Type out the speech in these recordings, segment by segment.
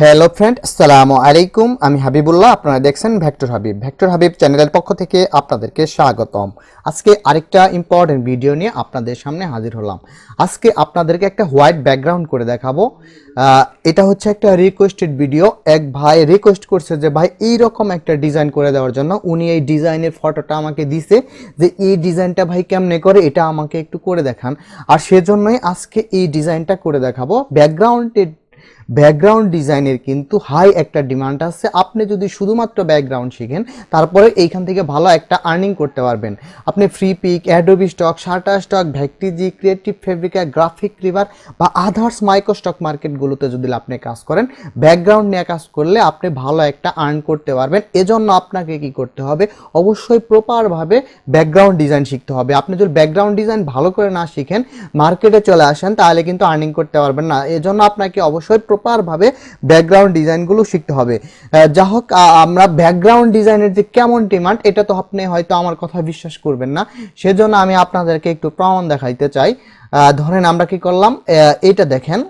Hello friend আসসালামু আলাইকুম আমি হাবিবুল্লাহ, আপনারা দেখছেন ভেক্টর হাবিব ভেক্টর হাবিব চ্যানেলের পক্ষ থেকে আপনাদেরকে স্বাগতম। আজকে আরেকটা ইম্পর্টেন্ট ভিডিও নিয়ে আপনাদের সামনে হাজির হলাম। আজকে আপনাদেরকে একটা হোয়াইট ব্যাকগ্রাউন্ড করে দেখাবো। এটা হচ্ছে একটা রিকোয়েস্টেড ভিডিও এক ভাই রিকোয়েস্ট করছে যে, ভাই এই রকম একটা ডিজাইন করে দেওয়ার জন্য। উনি এই ডিজাইনের ফটোটা আমাকে দিছে যে, এই ডিজাইনটা ভাই কেমনে করে? এটা আমাকে একটু করে দেখান। আর সেজন্যই আজকে এই ডিজাইনটা করে দেখাবো। ব্যাকগ্রাউন্ডের ব্যাকগ্রাউন্ড ডিজাইনের কিন্তু হাই একটা ডিমান্ড আছে। আপনি যদি শুধুমাত্র ব্যাকগ্রাউন্ড শিখেন, তারপরে এইখান থেকে ভালো একটা আর্নিং করতে পারবেন। আপনি Freepik Adobe stock Shutterstock Vecteezy creative Fabrica GraphicRiver বা আদার্স মাইক্রো স্টক মার্কেটগুলোতে যদি আপনি কাজ করেন, ব্যাকগ্রাউন্ড নিয়ে কাজ করলে আপনি ভালো একটা আর্ন করতে পারবেন। এজন্য আপনাকে কি করতে হবে? অবশ্যই প্রপারভাবে ব্যাকগ্রাউন্ড ডিজাইন শিখতে হবে। আপনি যদি ব্যাকগ্রাউন্ড ডিজাইন ভালো করে না শিখেন মার্কেটে চলে আসেন, তাহলে কিন্তু আর্নিং করতে পারবেন না। এজন্য আপনাকে অবশ্যই প্রপারভাবে ব্যাকগ্রাউন্ড ডিজাইনগুলো শিখতে হবে। যা হোক আমরা ব্যাকগ্রাউন্ড ডিজাইনের যে কেমন ডিমান্ড এটা তো আপনি হয়তো আমার কথা বিশ্বাস করবেন না। সেজন্য আমি আপনাদেরকে একটু প্রমাণ দেখাইতে চাই। ধরেন আমরা কি করলাম এটা দেখেন।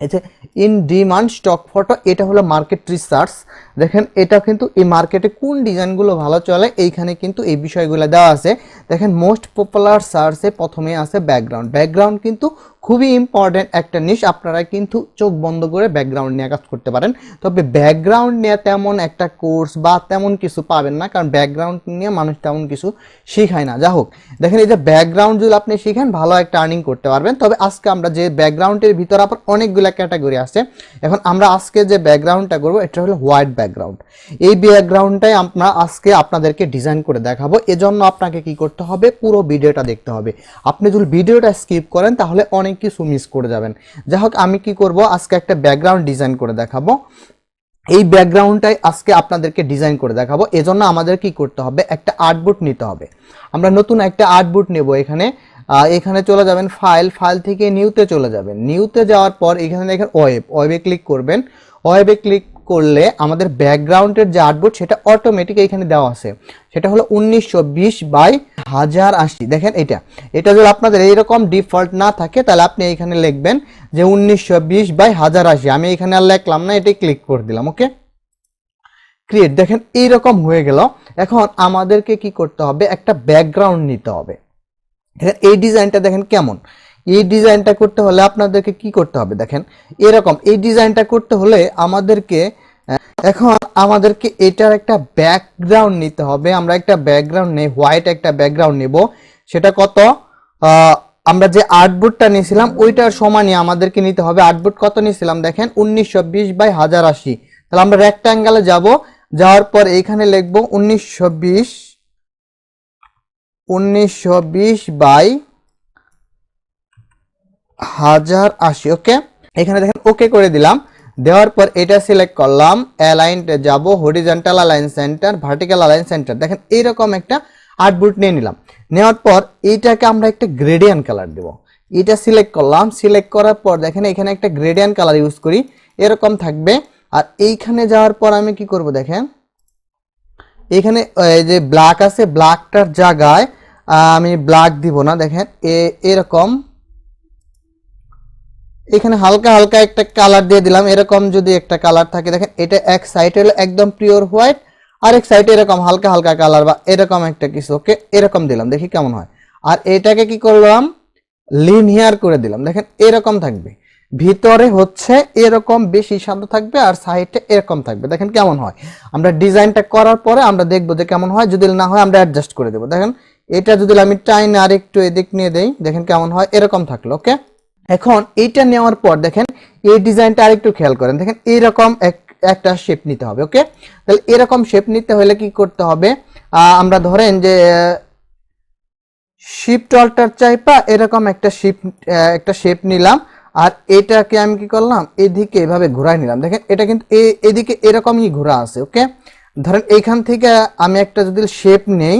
এই যে ইন ডিমান্ড স্টক ফটো এটা হলো মার্কেট রিসার্চ দেখেন, এটা কিন্তু এই মার্কেটে কোন ডিজাইনগুলো ভালো চলে, এইখানে কিন্তু এই বিষয়গুলো দেওয়া আছে। দেখেন মোস্ট পপুলার সার্চে প্রথমে আছে ব্যাকগ্রাউন্ড ব্যাকগ্রাউন্ড কিন্তু খুবই ইম্পর্টেন্ট একটা নিশ আপনারা কিন্তু চোখ বন্ধ করে ব্যাকগ্রাউন্ড নিয়ে কাজ করতে পারেন। তবে ব্যাকগ্রাউন্ড নিয়ে তেমন একটা কোর্স বা তেমন কিছু পাবেন না, কারণ ব্যাকগ্রাউন্ড নিয়ে মানুষ তেমন কিছু শিখায় না। যা হোক দেখেন, এই যে ব্যাকগ্রাউন্ড যদি আপনি শিখেন, ভালো একটা আর্নিং করতে পারবেন। তবে আজকে আমরা যে ব্যাকগ্রাউন্ডের ভিতরে আবার অনেকগুলো ক্যাটাগরি আছে, এখন আমরা আজকে যে ব্যাকগ্রাউন্ডটা করব, এটা হলো হোয়াইট ব্যাকগ্রাউন্ড এই ব্যাকগ্রাউন্ডটাই আমরা আজকে আপনাদেরকে ডিজাইন করে দেখাবো। এজন্য আপনাকে কি করতে হবে? পুরো ভিডিওটা দেখতে হবে। আপনি যদি ভিডিওটা স্কিপ করেন, তাহলে অনেক কিছু মিস করে যাবেন। যাই হোক, আমি কি করব? আজকে একটা ব্যাকগ্রাউন্ড ডিজাইন করে দেখাবো। এই ব্যাকগ্রাউন্ডটাই আজকে আপনাদেরকে ডিজাইন করে দেখাবো। এজন্য আমাদের কি করতে হবে? একটা আর্টবুট নিতে হবে। আমরা নতুন একটা আর্টবুট নেব এখানে। এখানে চলে যাবেন ফাইল ফাইল থেকে নিউতে চলে যাবেন। নিউতে যাওয়ার পর এখানে দেখেন ওয়েব ওয়েবে ক্লিক করবেন। ওয়েবে ক্লিক করলে আমাদের ব্যাকগ্রাউন্ডের যে আর্টবোর্ড সেটা অটোমেটিক এখানে দেওয়া আছে। সেটা হলো উনিশশো বিশ বাই হাজার আশি। দেখেন এটা। এটা যদি আপনাদের এইরকম ডিফল্ট না থাকে, তাহলে আপনি এখানে লিখবেন যে উনিশশো বিশ বাই হাজার আশি। আমি এখানে আর লিখলাম না, এটাই ক্লিক করে দিলাম ওকে ক্রিয়েট দেখেন, এইরকম হয়ে গেল। এখন আমাদেরকে কি করতে হবে? একটা ব্যাকগ্রাউন্ড নিতে হবে। দেখেন, এই ডিজাইনটা দেখেন কেমন। এই ডিজাইনটা করতে হলে আপনাদেরকে কি করতে হবে দেখেন, এরকম এই ডিজাইনটা করতে হলে আমাদেরকে এখন আমাদেরকে এটার একটা ব্যাকগ্রাউন্ড নিতে হবে। আমরা একটা ব্যাকগ্রাউন্ড নেই হোয়াইট একটা ব্যাকগ্রাউন্ড নেব। সেটা কত? আমরা যে আর্টবোর্ডটা নিয়েছিলাম, ওইটার সমানই আমাদেরকে নিতে হবে। আর্টবোর্ড কত নিয়েছিলাম দেখেন? উনিশশো বিশ বাই হাজার আশি। তাহলে আমরা রেক্ট্যাঙ্গেলে যাব। যাওয়ার পর এখানে লিখব উনিশশো বিশ উনিশশো বিশ বাই হাজার আশি ওকে এখানে দেখেন ওকে করে দিলাম। দেওয়ার পর এটা সিলেক্ট করলাম অ্যালাইন যাব horizontal align centre vertical align centre দেখেন এইরকম একটা আর্টবুট নিয়ে নিলাম। নেওয়ার পর এইটাকে আমরা একটা গ্রেডিয়ান কালার দেব। এটা সিলেক্ট করলাম সিলেক্ট করার পর দেখেন এখানে একটা গ্রেডিয়ান কালার ইউজ করি, এরকম থাকবে। আর এইখানে যাওয়ার পর আমি কি করব দেখেন? এখানে যে ব্ল্যাক আছে ব্ল্যাকটার জায়গায় আমি ব্ল্যাক দিব না, দেখেন এরকম এখানে হালকা হালকা একটা কালার দিয়ে দিলাম। এরকম যদি একটা কালার থাকে, দেখেন এটা এক সাইড হলো একদম পিওর হোয়াইট আর এক সাইডে এরকম হালকা হালকা কালার বা এরকম একটা কিছু ওকে এরকম দিলাম, দেখি কেমন হয়। আর এটাকে কি করলাম? লিনিয়ার করে দিলাম। দেখেন এরকম থাকবে। ভিতরে হচ্ছে এরকম বেশি শান্ত থাকবে আর সাইডে এরকম থাকবে। দেখেন কেমন হয়। আমরা ডিজাইনটা করার পরে আমরা দেখব যে কেমন হয়। যদি না হয়, আমরা অ্যাডজাস্ট করে দেবো। দেখেন এটা যদি আমি টাইনে আর একটু এদিক নিয়ে দেই, দেখেন কেমন হয়। এরকম থাকল ওকে এখন এইটা নেওয়ার পর দেখেন, এই ডিজাইনটা আরেকটু খেয়াল করেন। দেখেন, এইরকম এক, একটা শেপ নিতে হবে ওকে তাহলে এরকম শেপ নিতে হলে কি করতে হবে? আমরা ধরেন যে শিফট অল্টার চাইপা এরকম একটা শিপ একটা শেপ নিলাম, আর এটাকে আমি কি করলাম? এদিকে এভাবে ঘুরাই নিলাম। দেখেন, এটা কিন্তু এদিকে এরকমই ঘোরা আছে ওকে ধরেন, এইখান থেকে আমি একটা যদি শেপ নেই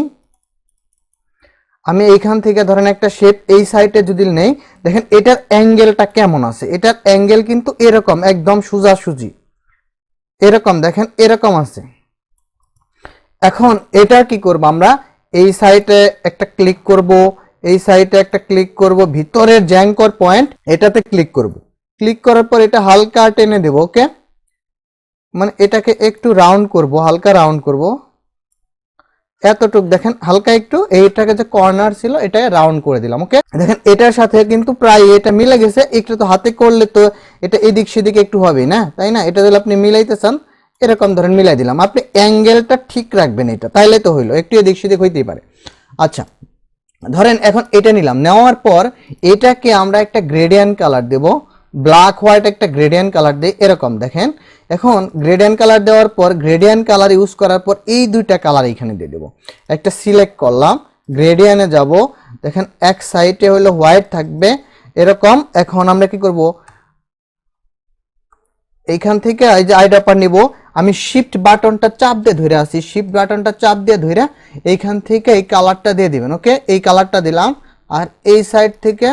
আমি এইখান থেকে ধরেন একটা শেপ এই সাইডে যদি নেই, দেখেন এটার অ্যাঙ্গেলটা কেমন আছে? এটার অ্যাঙ্গেল কিন্তু এরকম, একদম সোজাসুজি। এরকম, দেখেন এরকম আছে। এখন এটা কি করব আমরা? এই সাইটে একটা ক্লিক করব, এই সাইটে একটা ক্লিক করব, ভিতরের জ্যাঙ্কর পয়েন্ট এটাতে ক্লিক করব। ক্লিক করার পর এটা হালকা টেনে দেব ওকে মানে এটাকে একটু রাউন্ড করব, হালকা রাউন্ড করব। এতটুক দেখেন, হালকা একটু, এইটাকে যে কর্নার ছিল, এটাকে রাউন্ড করে দিলাম ওকে দেখেন, এটার সাথে কিন্তু প্রায় এটা মিলে গেছে, একটু তো হাতে করলে তো এটা এদিক সেদিকে একটু হবেই না, তাই না? এটা যদি আপনি মিলাইতে চান, এরকম ধরেন মিলাই দিলাম। আপনি অ্যাঙ্গেলটা ঠিক রাখবেন এটা, তাইলে তো হইল, একটু এদিক সেদিক হইতেই পারে। আচ্ছা ধরেন এখন এটা নিলাম, নেওয়ার পর এটাকে আমরা একটা গ্রেডিয়ান কালার দেব ব্ল্যাক হোয়াইট একটা গ্রেডিয়ান কালার দিই এরকম দেখেন। এখন গ্রেডিয়ান কালার দেওয়ার পর গ্রেডিয়ান কালার ইউজ করার পর এই দুইটা কালার এখানে দিয়ে দেবো। একটা সিলেক্ট করলাম গ্রেডিয়ানে যাব। দেখেন এক সাইডে হলো হোয়াইট থাকবে। এরকম, এখন আমরা কি করব? এইখান থেকে এই যে আইডাপার নিব। আমি শিফট বাটনটা চাপ দিয়ে ধরে আসি শিফট বাটনটা চাপ দিয়ে ধরে এইখান থেকে এই কালারটা দিয়ে দিবেন ওকে এই কালারটা দিলাম। আর এই সাইড থেকে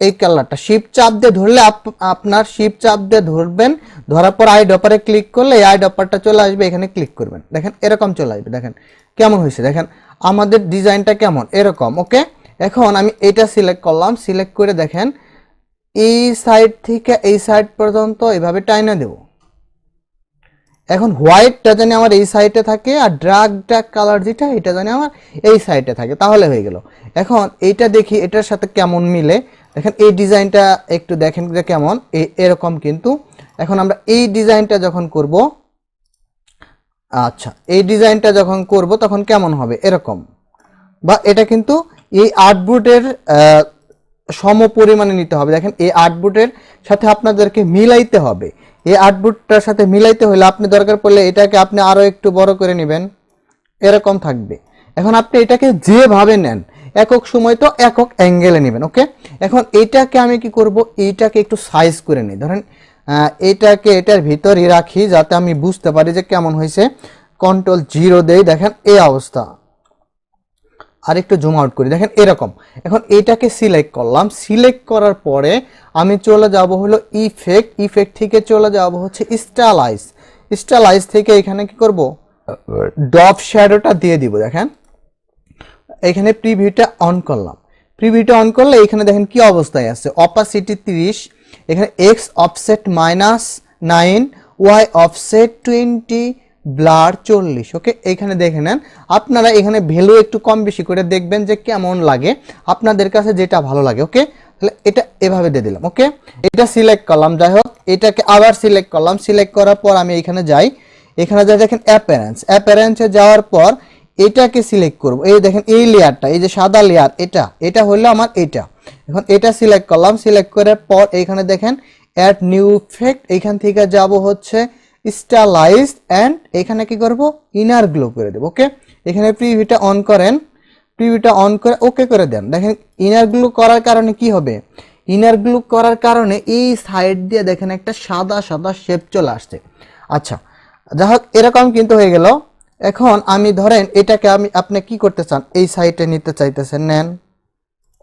এই কালারটা। শিপ চাপ দিয়ে ধরলে আপ- আপনার শিপ চাপ দিয়ে ধরবেন, ধরার পর আই ডপারে ক্লিক করলে এই আই ডপারটা চলে আসবে, এখানে ক্লিক করবেন। দেখেন, এরকম চলে আসবে, দেখেন। কেমন হয়েছে? দেখেন, আমাদের ডিজাইনটা কেমন? এরকম, ওকে? এখন আমি এটা সিলেক্ট করলাম সিলেক্ট করে দেখেন, এই সাইড থেকে এই সাইড পর্যন্ত এভাবে টাইনা দেব। এখন হোয়াইটটা জানি আমার এই সাইডে থাকে আর ড্রাগ ড্রাগ কালার যেটা, এটা জানি আমার এই সাইডে থাকে, তাহলে হয়ে গেল। এখন এইটা দেখি, এটার সাথে কেমন মিলে? দেখেন, এই ডিজাইনটা একটু দেখেন যে কেমন এরকম কিন্তু। এখন আমরা এই ডিজাইনটা যখন করব আচ্ছা এই ডিজাইনটা যখন করব, তখন কেমন হবে? এরকম। বা এটা কিন্তু এই আর্টবুটের সম পরিমাণে নিতে হবে। দেখেন, এই আর্টবুটের সাথে আপনাদেরকে মিলাইতে হবে। এই আর্টবুটটার সাথে মিলাইতে হলে আপনি দরকার পড়লে এটাকে আপনি আরও একটু বড় করে নেবেন। এরকম থাকবে। এখন আপনি এটাকে যেভাবে নেন একক সময় তো একক অ্যাঙ্গেলে নেবেন ওকে এখন এইটাকে আমি কি করব? এইটাকে একটু সাইজ করে নিই। ধরেন আহ, এইটাকে এটার ভিতরে রাখি যাতে আমি বুঝতে পারি যে কেমন হয়েছে। কন্ট্রোল জিরো দেই দেখেন এই অবস্থা। আর একটু জুম আউট করি দেখেন এরকম। এখন এটাকে সিলেক্ট করলাম। সিলেক্ট করার পরে আমি চলে যাব হলো ইফেক্ট ইফেক্ট থেকে চলে যাব হচ্ছে স্টালাইজ স্টাইলাইজ থেকে এখানে কি করব? ডপ শ্যাডোটা দিয়ে দিব দেখেন। এখানে প্রিভিউটা অন করলাম। প্রিভিউটা অন করলে এখানে দেখেন কি অবস্থায় আছে। অপাসিটি 30 এখানে X offset minus nine Y offset twenty blur চল্লিশ। ওকে এখানে দেখে নেন। আপনারা এখানে ভ্যালু একটু কম বেশি করে দেখবেন যে কেমন লাগে। আপনাদের কাছে যেটা ভালো লাগে ওকে তাহলে এটা এভাবে দিয়ে দিলাম ওকে এটা সিলেক্ট করলাম। যাই হোক, এটাকে আবার সিলেক্ট করলাম। সিলেক্ট করার পর আমি এখানে যাই। এখানে যাই দেখেন অ্যাপারেন্স অ্যাপারেন্সে যাওয়ার পর এটাকে সিলেক্ট করব। এই দেখেন, এই লেয়ারটা, এই যে সাদা লেয়ার, এটা এটা হলো আমার এটা। এখন এটা সিলেক্ট করলাম সিলেক্ট করার পর এখানে দেখেন অ্যাড নিউ ইফেক্ট এখান থেকে যাব হচ্ছে স্টাইলাইজ অ্যান্ড এখানে কি করব? ইনার গ্লো করে দেবো ওকে এখানে প্রিভিউটা অন করেন প্রিভিউটা অন করে ওকে করে দেন। দেখেন ইনার গ্লো করার কারণে কি হবে? ইনার গ্লো করার কারণে এই সাইড দিয়ে দেখেন একটা সাদা সাদা শেপ চলে আসছে। আচ্ছা যাই হোক, এরকম কিন্তু হয়ে গেল। এখন আমি ধরেন এটাকে আমি, আপনি কি করতে চান? এই সাইডে নিতে চাইতেছেন, নেন।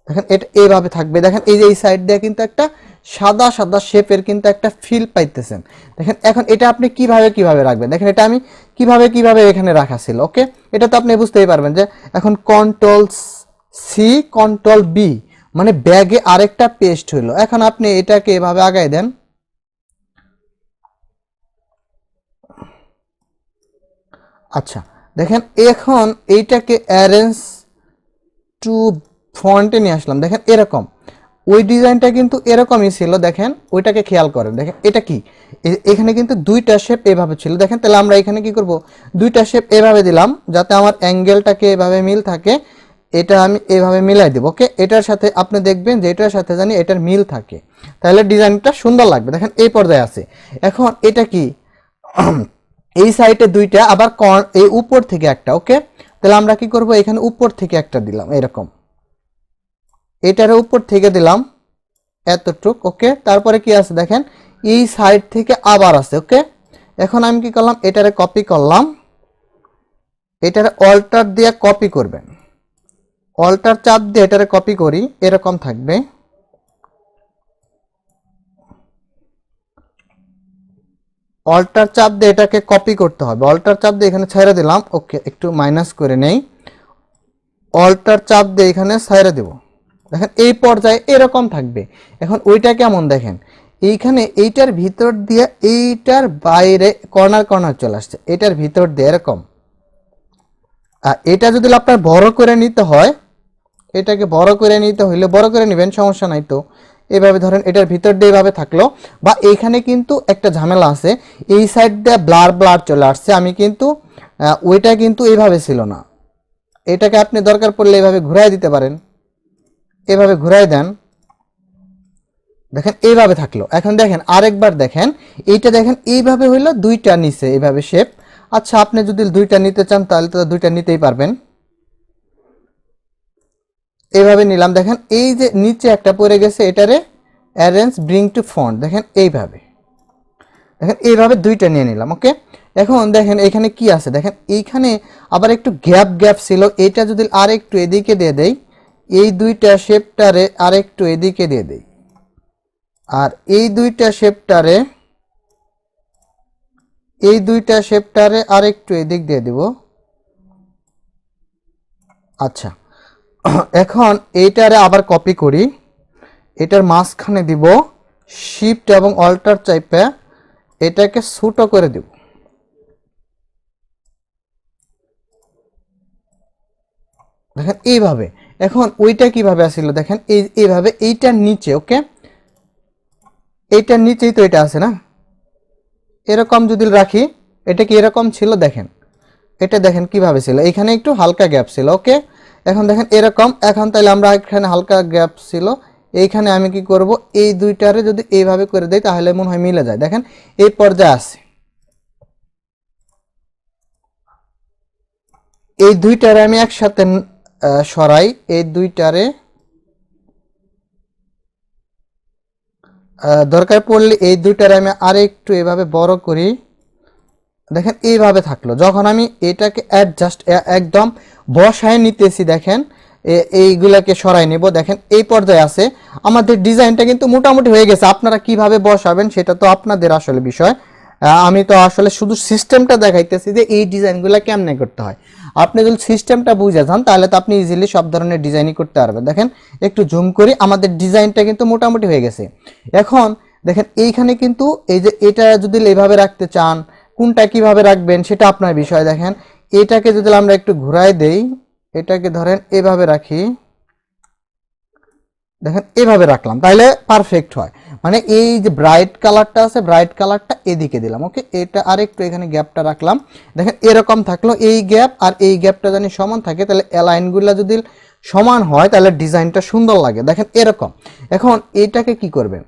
দেখেন, এটা এইভাবে থাকবে। দেখেন, এই যে এই সাইড দিয়ে কিন্তু একটা সাদা সাদা শেপের কিন্তু একটা ফিল পাইতেছেন। দেখেন, এখন এটা আপনি কীভাবে কীভাবে রাখবেন? দেখেন, এটা আমি কীভাবে কীভাবে এখানে রাখা ছিল, ওকে? এটা তো আপনি বুঝতেই পারবেন যে এখন কন্ট্রোল সি কন্ট্রোল বি মানে ব্যাগে আরেকটা পেস্ট হইল। এখন আপনি এটাকে এভাবে আগায় দেন। আচ্ছা দেখেন এখন এইটাকে অ্যারেঞ্জ টু ফন্টে নিয়ে আসলাম। দেখেন এরকম। ওই ডিজাইনটা কিন্তু এরকমই ছিল, দেখেন, ওইটাকে খেয়াল করেন। দেখেন, এটা কি? এখানে কিন্তু দুইটা শেপ এভাবে ছিল। দেখেন, তাহলে আমরা এখানে কি করব? দুইটা শেপ এভাবে দিলাম, যাতে আমার অ্যাঙ্গেলটাকে এভাবে মিল থাকে। এটা আমি এভাবে মিলাই দেবো ওকে এটার সাথে আপনি দেখবেন যে এটার সাথে জানি এটার মিল থাকে। তাহলে ডিজাইনটা সুন্দর লাগবে। দেখেন, এই পর্যায়ে আছে। এখন এটা কি? এই সাইডে দুইটা, আবার এই উপর থেকে একটা, ওকে? তাহলে আমরা কি করব? এখানে উপর থেকে একটা দিলাম, এরকম। এটার উপর থেকে দিলাম এতটুক, ওকে? তারপরে কি আছে দেখেন? এই সাইড থেকে আবার আছে, ওকে? এখন আমি কি করলাম? এটারে কপি করলাম। এটারে অল্টার দিয়ে কপি করবেন। অল্টার চাপ দিয়ে এটারে কপি করি, এরকম থাকবে। অল্টার চাপ দিয়ে এটাকে কপি করতে হবে। অল্টার চাপ দিয়ে এখানে ছেড়ে দিলাম। ওকে, একটু মাইনাস করে নেই। অল্টার চাপ দিয়ে এখানে ছেড়ে দেব। দেখেন, এই পর্যায়ে এরকম থাকবে। এখন ওইটা কেমন দেখেন? এইখানে এইটার ভিতর দিয়ে এইটার বাইরে কর্নার কর্নার চলে আসছে। এটার ভিতর দিয়ে এরকম। আর এটা যদি আপনার বড় করে নিতে হয়, এটাকে বড় করে নিতে হইলে বড় করে নেবেন, সমস্যা নাই তো। এভাবে ধরেন এটার ভিতর দিয়ে এভাবে থাকল, বা এইখানে কিন্তু একটা ঝামেলা আছে, এই সাইড দিয়ে ব্লার ব্লার চলে আসছে, আমি কিন্তু ওইটা কিন্তু এইভাবে ছিল না। এটাকে আপনি দরকার পড়লে এভাবে ঘুরাই দিতে পারেন। এভাবে ঘুরাই দেন। দেখেন এইভাবে থাকল। এখন দেখেন, আরেকবার দেখেন, এইটা দেখেন, এইভাবে হইল দুইটা নিচে এইভাবে শেপ আচ্ছা আপনি যদি দুইটা নিতে চান, তাহলে তো দুইটা নিতেই পারবেন। এইভাবে নিলাম। দেখেন, এই যে নিচে একটা পড়ে গেছে, এটারে অ্যারেঞ্জ ব্রিং টু ফন্ট দেখেন, এইভাবে। দেখেন, এইভাবে দুইটা নিয়ে নিলাম ওকে এখন দেখেন, এখানে কি আছে? দেখেন, এইখানে আবার একটু গ্যাপ গ্যাপ ছিল। এইটা যদি আর একটু এদিকে দিয়ে দেই, এই দুইটা শেপটারে আর একটু এদিকে দিয়ে দেই। আর এই দুইটা শেপটারে এই দুইটা শেপটারে আর একটু এদিক দিয়ে দিব। আচ্ছা। এখন এইটারে আবার কপি করি। এটার মাঝখানে দিব শিফট এবং অল্টার চাইপে এটাকে ছোট করে দিব। দেখেন এইভাবে। এখন ওইটা কীভাবে আসছিল দেখেন, এই এইভাবে এইটার নিচে, ওকে? এইটার নিচেই তো এটা আছে না? এরকম যদি রাখি, এটা কি এরকম ছিল? দেখেন। এটা দেখেন কীভাবে ছিল। এখানে একটু হালকা গ্যাপ ছিল, ওকে? এখন দেখেন এরকম, এখন তাহলে আমরা এখানে হালকা গ্যাপ ছিল। এইখানে আমি কি করব? এই দুইটারে যদি এইভাবে করে দেই, তাহলে মনে হয় মিলে যায়। দেখেন, এই পর্যায়ে আছে। এই দুইটারে আমি একসাথে সরাই। এই দুইটারে দরকার পড়লে এই দুইটারে আমি আরেকটু এভাবে বড় করি। দেখেন, এইভাবে থাকল। যখন আমি এটাকে অ্যাডজাস্ট একদম বসায় নিতেছি, দেখেন। এইগুলাকে সরাই নেব। দেখেন, এই পর্যায়ে আছে। আমাদের ডিজাইনটা কিন্তু মোটামুটি হয়ে গেছে। আপনারা কীভাবে বসাবেন সেটা তো আপনাদের আসলে বিষয়। আমি তো আসলে শুধু সিস্টেমটা দেখাইতেছি যে এই ডিজাইনগুলো কেমনে করতে হয়। আপনি যদি সিস্টেমটা বুঝে যান, তাহলে তো আপনি ইজিলি সব ধরনের ডিজাইনই করতে পারবেন। দেখেন, একটু জুম করি, আমাদের ডিজাইনটা কিন্তু মোটামুটি হয়ে গেছে। এখন, দেখেন, এইখানে কিন্তু এই যে এটা যদি এইভাবে রাখতে চান, কোনটা কীভাবে রাখবেন সেটা আপনার বিষয়। দেখেন এটাকে যদি আমরা একটু ঘুরাই দেই, এটাকে ধরেন এভাবে রাখি। দেখেন, এভাবে রাখলাম তাহলে পারফেক্ট হয়। মানে এই যে ব্রাইট কালারটা আছে ব্রাইট কালারটা এদিকে দিলাম ওকে এটা আরেকটু এখানে গ্যাপটা রাখলাম। দেখেন, এরকম থাকল এই গ্যাপ আর এই গ্যাপটা জানি সমান থাকে, তাহলে অ্যালাইনগুলো যদি সমান হয়, তাহলে ডিজাইনটা সুন্দর লাগে। দেখেন, এরকম। এখন এটাকে কি করবেন?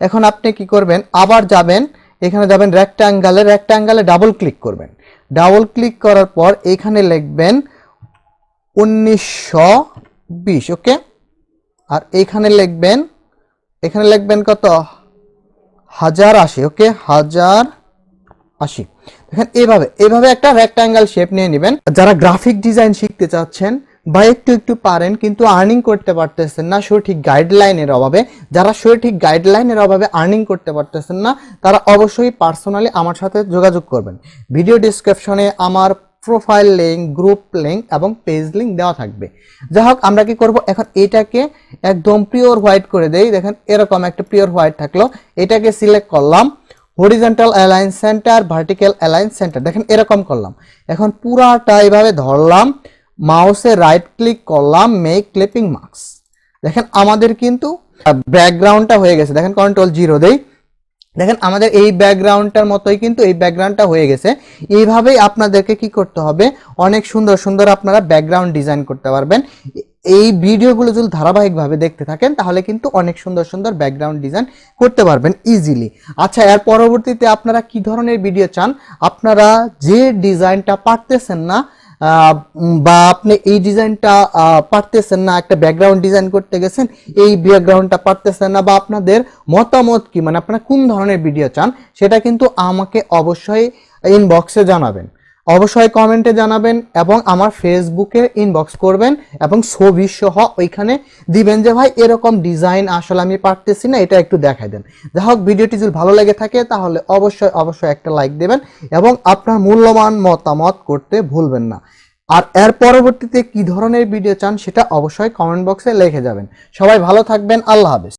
এখন আপনি কি করবেন? আবার যাবেন, এখানে যাবেন রেক্ট্যাঙ্গেলে রেক্ট্যাঙ্গেলে ডাবল ক্লিক করবেন। ডাবল ক্লিক করার পর এখানে লিখবেন উনিশশো বিশ, ওকে? আর এইখানে লিখবেন, এখানে লিখবেন কত? হাজার আশি, ওকে? হাজার আশি। দেখেন এভাবে এভাবে একটা রেক্টাঙ্গেল শেপ নিয়ে নেবেন। যারা গ্রাফিক ডিজাইন শিখতে চাচ্ছেন বা একটু একটু পারেন, কিন্তু আর্নিং করতে পারতেছেন না সঠিক গাইডলাইনের অভাবে। যারা সঠিক গাইডলাইনের অভাবে আর্নিং করতে পারতেছেন না, তারা অবশ্যই পার্সোনালি আমার সাথে যোগাযোগ করবেন। ভিডিও ডিসক্রিপশনে আমার প্রোফাইল লিঙ্ক গ্রুপ লিঙ্ক এবং পেজ লিঙ্ক দেওয়া থাকবে। যাই হোক, আমরা কি করব? এখন এটাকে একদম পিওর হোয়াইট করে দেই। দেখেন, এরকম একটা পিওর হোয়াইট থাকল। এটাকে সিলেক্ট করলাম। Horizontal align centre vertical align centre দেখেন, এরকম করলাম। এখন পুরাটা এইভাবে ধরলাম। মাউসে রাইট ক্লিক করলাম মেক ক্লিপিং মার্কস দেখেন আমাদের কিন্তু ব্যাকগ্রাউন্ডটা হয়ে গেছে। দেখেন কন্ট্রোল জিরো দেই। দেখেন আমাদের এই ব্যাকগ্রাউন্ডটার মতোই কিন্তু এই ব্যাকগ্রাউন্ডটা হয়ে গেছে। এইভাবেই আপনাদেরকে কি করতে হবে? অনেক সুন্দর সুন্দর আপনারা ব্যাকগ্রাউন্ড ডিজাইন করতে পারবেন। এই ভিডিওগুলো যদি ধারাবাহিকভাবে দেখতে থাকেন, তাহলে কিন্তু অনেক সুন্দর সুন্দর ব্যাকগ্রাউন্ড ডিজাইন করতে পারবেন ইজিলি আচ্ছা এর পরবর্তীতে আপনারা কি ধরনের ভিডিও চান? আপনারা যে ডিজাইনটা পারতেছেন না বা আপনি এই ডিজাইনটা পারতেছেন না, একটা ব্যাকগ্রাউন্ড ডিজাইন করতে গেছেন, এই ব্যাকগ্রাউন্ডটা পারতেছেন না, বা আপনাদের মতামত কি? মানে আপনারা কোন ধরনের ভিডিও চান? সেটা কিন্তু আমাকে অবশ্যই ইনবক্সে জানাবেন। অবশ্যই কমেন্টে জানাবেন এবং আমার ফেসবুকে ইনবক্স করবেন এবং ছবি সহ ওইখানে দিবেন যে, ভাই, এরকম ডিজাইন আসলে আমি পারতেছি না, এটা একটু দেখাই দেন। যাই হোক, ভিডিওটি যদি ভালো লেগে থাকে, তাহলে অবশ্যই অবশ্যই একটা লাইক দেবেন এবং আপনার মূল্যবান মতামত করতে ভুলবেন না। আর এর পরবর্তীতে কি ধরনের ভিডিও চান, সেটা অবশ্যই কমেন্ট বক্সে লিখে যাবেন। সবাই ভালো থাকবেন, আল্লাহ হাফেজ।